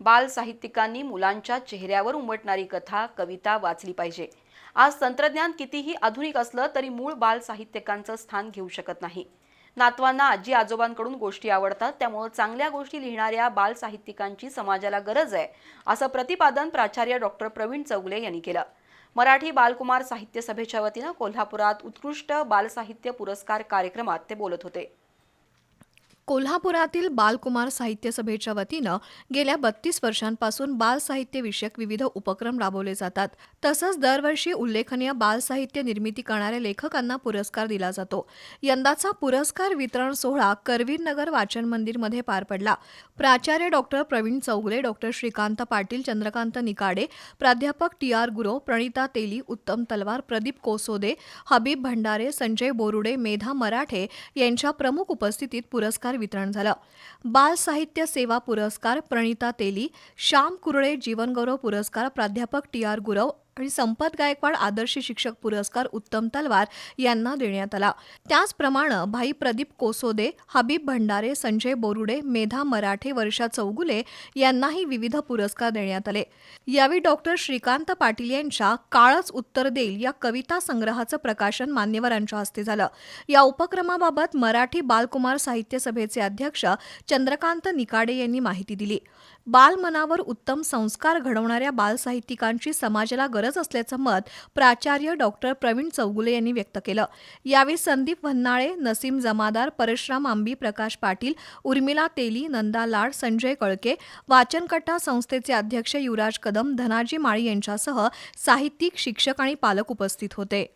बाल साहित्यिकांनी मुलांच्या चेहऱ्यावर उमटणारी कथा कविता वाचली पाहिजे. आज तंत्रज्ञान कितीही आधुनिक असलं तरी मूळ बाल साहित्यिकांचं स्थान घेऊ शकत नाही. नातवांना आजी आजोबांकडून गोष्टी आवडतात त्यामुळे चांगल्या गोष्टी लिहिणाऱ्या बाल साहित्यिकांची समाजाला गरज आहे असं प्रतिपादन प्राचार्य डॉक्टर प्रवीण चौगले यांनी केलं. मराठी बालकुमार साहित्य सभेच्या वतीनं कोल्हापुरात उत्कृष्ट बालसाहित्य पुरस्कार कार्यक्रमात ते बोलत होते. कोल्हापुरातील बालकुमार साहित्य सभेच्या वतीनं गेल्या बत्तीस वर्षांपासून बाल विविध उपक्रम राबवले जातात. तसंच दरवर्षी उल्लेखनीय बाल साहित्य निर्मिती करणाऱ्या लेखकांना पुरस्कार दिला जातो. यंदाचा पुरस्कार वितरण सोहळा करवीर नगर वाचन मंदिरमध्ये पार पडला. प्राचार्य डॉक्टर प्रवीण चौगले डॉक्टर श्रीकांत पाटील चंद्रकांत निकाडे प्राध्यापक टी आर गुरो प्रणिता तेली उत्तम तलवार प्रदीप कोसोदे हबीब भंडारे संजय बोरुडे मेधा मराठे यांच्या प्रमुख उपस्थितीत पुरस्कार वितरण झालं. बाल साहित्य सेवा पुरस्कार प्रणिता तेली श्याम कुरळे जीवनगौरव पुरस्कार प्राध्यापक टी आर गुरव आणि संपत गायकवाड आदर्श शिक्षक पुरस्कार उत्तम तलवार यांना देण्यात आला. त्याचप्रमाणे भाई प्रदीप कोसोदे हबीब भंडारे संजय बोरुडे मेधा मराठे वर्षा चौगुले यांनाही विविध पुरस्कार देण्यात आले. यावेळी डॉक्टर श्रीकांत पाटील यांच्या काळच उत्तर देईल या कविता संग्रहाचं प्रकाशन मान्यवरांच्या हस्ते झालं. या उपक्रमाबाबत मराठी बालकुमार साहित्य सभेचे अध्यक्ष चंद्रकांत निकाडे यांनी माहिती दिली. बालमनावर उत्तम संस्कार घडवणाऱ्या बालसाहित्यिकांची समाजाला गरज असल्याचं मत प्राचार्य डॉक्टर प्रवीण चौगुले यांनी व्यक्त केलं. यावेळी संदीप भन्नाळे नसीम जमादार परशुराम आंबी प्रकाश पाटील उर्मिला तेली नंदा लाड संजय कळके वाचनकट्टा संस्थेचे अध्यक्ष युवराज कदम धनाजी माळी यांच्यासह साहित्यिक शिक्षक आणि पालक उपस्थित होते.